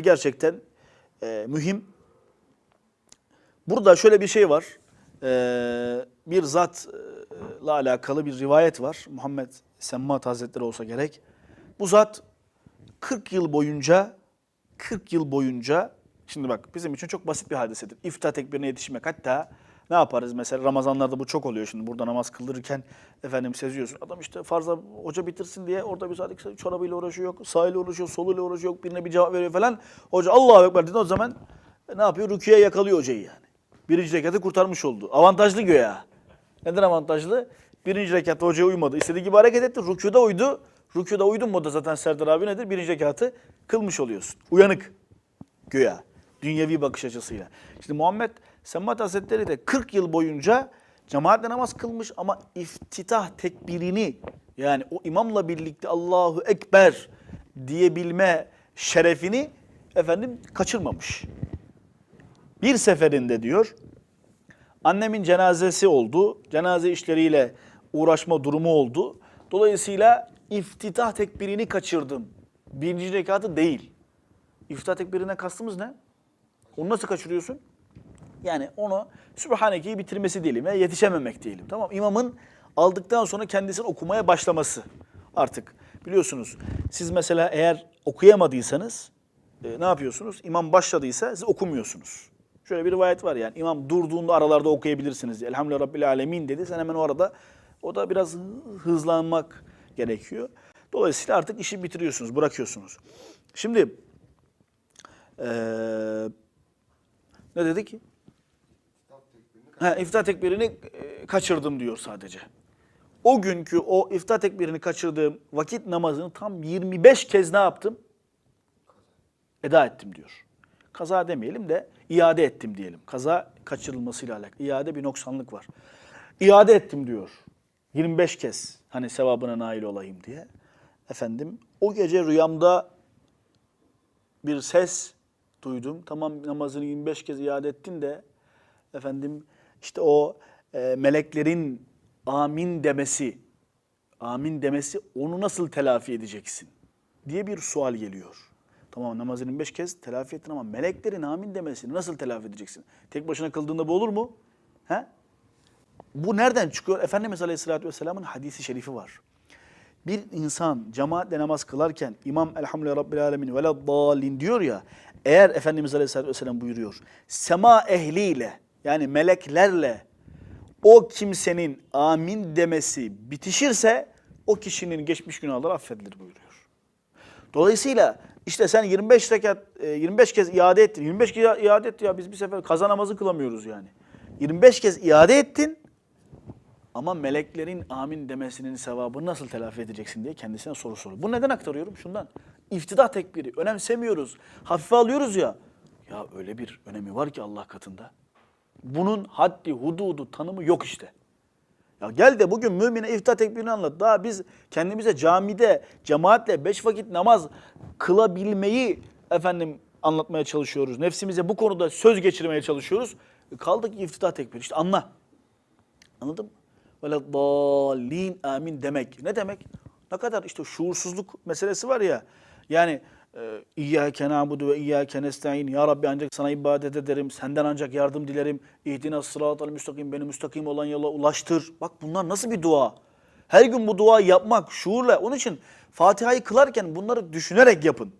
gerçekten e, mühim. Burada şöyle bir şey var. E, bir zatla alakalı bir rivayet var. Muhammed Semmat Hazretleri olsa gerek. Bu zat 40 yıl boyunca 40 yıl boyunca şimdi bak bizim için çok basit bir hadisedir. İftihar tekbirine yetişmek. Hatta ne yaparız mesela Ramazanlarda bu çok oluyor şimdi burada namaz kıldırırken efendim seziyorsun. Adam işte farza hoca bitirsin diye orada bir saat çorabıyla uğraşıyor yok, sağıyla uğraşıyor, soluyla uğraşıyor birine bir cevap veriyor falan. Hoca Allahu Ekber dedi o zaman e, ne yapıyor? Rüküye yakalıyor hocayı yani. Birinci rekatı kurtarmış oldu. Avantajlı göya. Neden avantajlı? Birinci rekatta hocaya uymadı. İstediği gibi hareket etti. Rüküda uydu. Rüküda uydun mu da zaten Serdar abi nedir? Birinci rekatı kılmış oluyorsun. Uyanık. Göya. Dünyevi bakış açısıyla. Şimdi Muhammed Semmat Hazretleri de 40 yıl boyunca cemaatle namaz kılmış ama iftitah tekbirini yani o imamla birlikte Allahu Ekber diyebilme şerefini efendim kaçırmamış. Bir seferinde diyor annemin cenazesi oldu. Cenaze işleriyle uğraşma durumu oldu. Dolayısıyla iftitah tekbirini kaçırdım. Birinci rekatı değil. İftitah tekbirine kastımız ne? Onu nasıl kaçırıyorsun? Yani onu Sübhaneke'yi bitirmesi diyelim ve yetişememek diyelim. Tamam İmamın aldıktan sonra kendisini okumaya başlaması artık. Biliyorsunuz siz mesela eğer okuyamadıysanız e, ne yapıyorsunuz? İmam başladıysa siz okumuyorsunuz. Şöyle bir rivayet var yani imam durduğunda aralarda okuyabilirsiniz. diye. Elhamdülillah Rabbil Alemin dedi. Sen hemen o arada o da biraz hızlanmak gerekiyor. Dolayısıyla artık işi bitiriyorsunuz, bırakıyorsunuz. Şimdi eee ne dedik? Ha, iftihar tekbirini e, kaçırdım diyor sadece. O günkü o iftihar tekbirini kaçırdığım vakit namazını tam 25 kez ne yaptım? Eda ettim diyor. Kaza demeyelim de iade ettim diyelim. Kaza kaçırılmasıyla alakalı. İade bir noksanlık var. İade ettim diyor. 25 kez hani sevabına nail olayım diye. Efendim o gece rüyamda bir ses duydum. Tamam namazını 25 kez iade ettin de efendim işte o e, meleklerin amin demesi, amin demesi onu nasıl telafi edeceksin diye bir sual geliyor. Tamam namazını 25 kez telafi ettin ama meleklerin amin demesini nasıl telafi edeceksin? Tek başına kıldığında bu olur mu? He? Bu nereden çıkıyor? Efendimiz Aleyhisselatü Vesselam'ın hadisi şerifi var. Bir insan cemaatle namaz kılarken imam elhamdülillah rabbil alemin ve dalin diyor ya eğer Efendimiz Aleyhisselatü Vesselam buyuruyor sema ehliyle yani meleklerle o kimsenin amin demesi bitişirse o kişinin geçmiş günahları affedilir buyuruyor. Dolayısıyla işte sen 25 rekat e, 25 kez iade ettin. 25 kez iade etti ya biz bir sefer kaza namazı kılamıyoruz yani. 25 kez iade ettin ama meleklerin amin demesinin sevabını nasıl telafi edeceksin diye kendisine soru soruyor. Bu neden aktarıyorum? Şundan. İftida tekbiri. Önemsemiyoruz. Hafife alıyoruz ya. Ya öyle bir önemi var ki Allah katında. Bunun haddi, hududu, tanımı yok işte. Ya gel de bugün mümine iftihar tekbirini anlat. Daha biz kendimize camide, cemaatle beş vakit namaz kılabilmeyi efendim anlatmaya çalışıyoruz. Nefsimize bu konuda söz geçirmeye çalışıyoruz. E Kaldık iftihar tekbiri. İşte anla. Anladın mı? Böyle amin demek. Ne demek? Ne kadar işte şuursuzluk meselesi var ya. Yani İyyâke nâbudu ve iyyâke nestaîn. Ya Rabbi ancak sana ibadet ederim. Senden ancak yardım dilerim. İhdina sıratal müstakim. Beni müstakim olan yola ulaştır. Bak bunlar nasıl bir dua? Her gün bu duayı yapmak şuurla. Onun için Fatiha'yı kılarken bunları düşünerek yapın.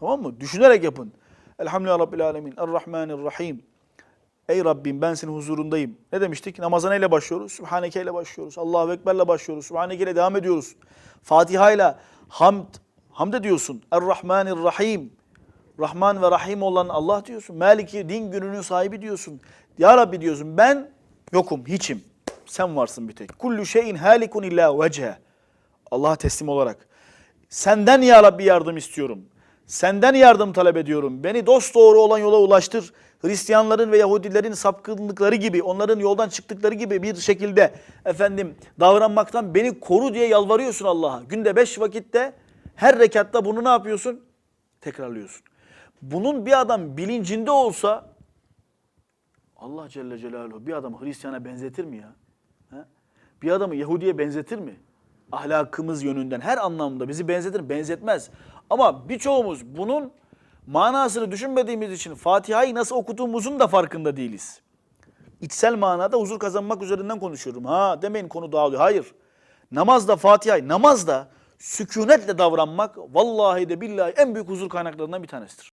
Tamam mı? Düşünerek yapın. Elhamdülillah Rabbil Alemin. Errahmanirrahim. Ey Rabbim ben senin huzurundayım. Ne demiştik? Namaza neyle başlıyoruz? Sübhaneke ile başlıyoruz. Allahu Ekber'le başlıyoruz. Sübhaneke ile devam ediyoruz. Fatiha ile hamd, hamd ediyorsun. Errahmanirrahim. Rahman ve Rahim olan Allah diyorsun. Maliki din gününün sahibi diyorsun. Ya Rabbi diyorsun ben yokum, hiçim. Sen varsın bir tek. Kullu şeyin halikun illa vece. Allah'a teslim olarak. Senden ya Rabbi yardım istiyorum. Senden yardım talep ediyorum. Beni dost doğru olan yola ulaştır. Hristiyanların ve Yahudilerin sapkınlıkları gibi, onların yoldan çıktıkları gibi bir şekilde efendim davranmaktan beni koru diye yalvarıyorsun Allah'a. Günde beş vakitte her rekatta bunu ne yapıyorsun? Tekrarlıyorsun. Bunun bir adam bilincinde olsa Allah Celle Celaluhu bir adamı Hristiyan'a benzetir mi ya? He? Bir adamı Yahudi'ye benzetir mi? Ahlakımız yönünden her anlamda bizi benzetir? Benzetmez. Ama birçoğumuz bunun manasını düşünmediğimiz için Fatiha'yı nasıl okuduğumuzun da farkında değiliz. İçsel manada huzur kazanmak üzerinden konuşuyorum. Ha demeyin konu dağılıyor. Hayır. Namazda Fatiha'yı, namazda sükunetle davranmak vallahi de billahi en büyük huzur kaynaklarından bir tanesidir.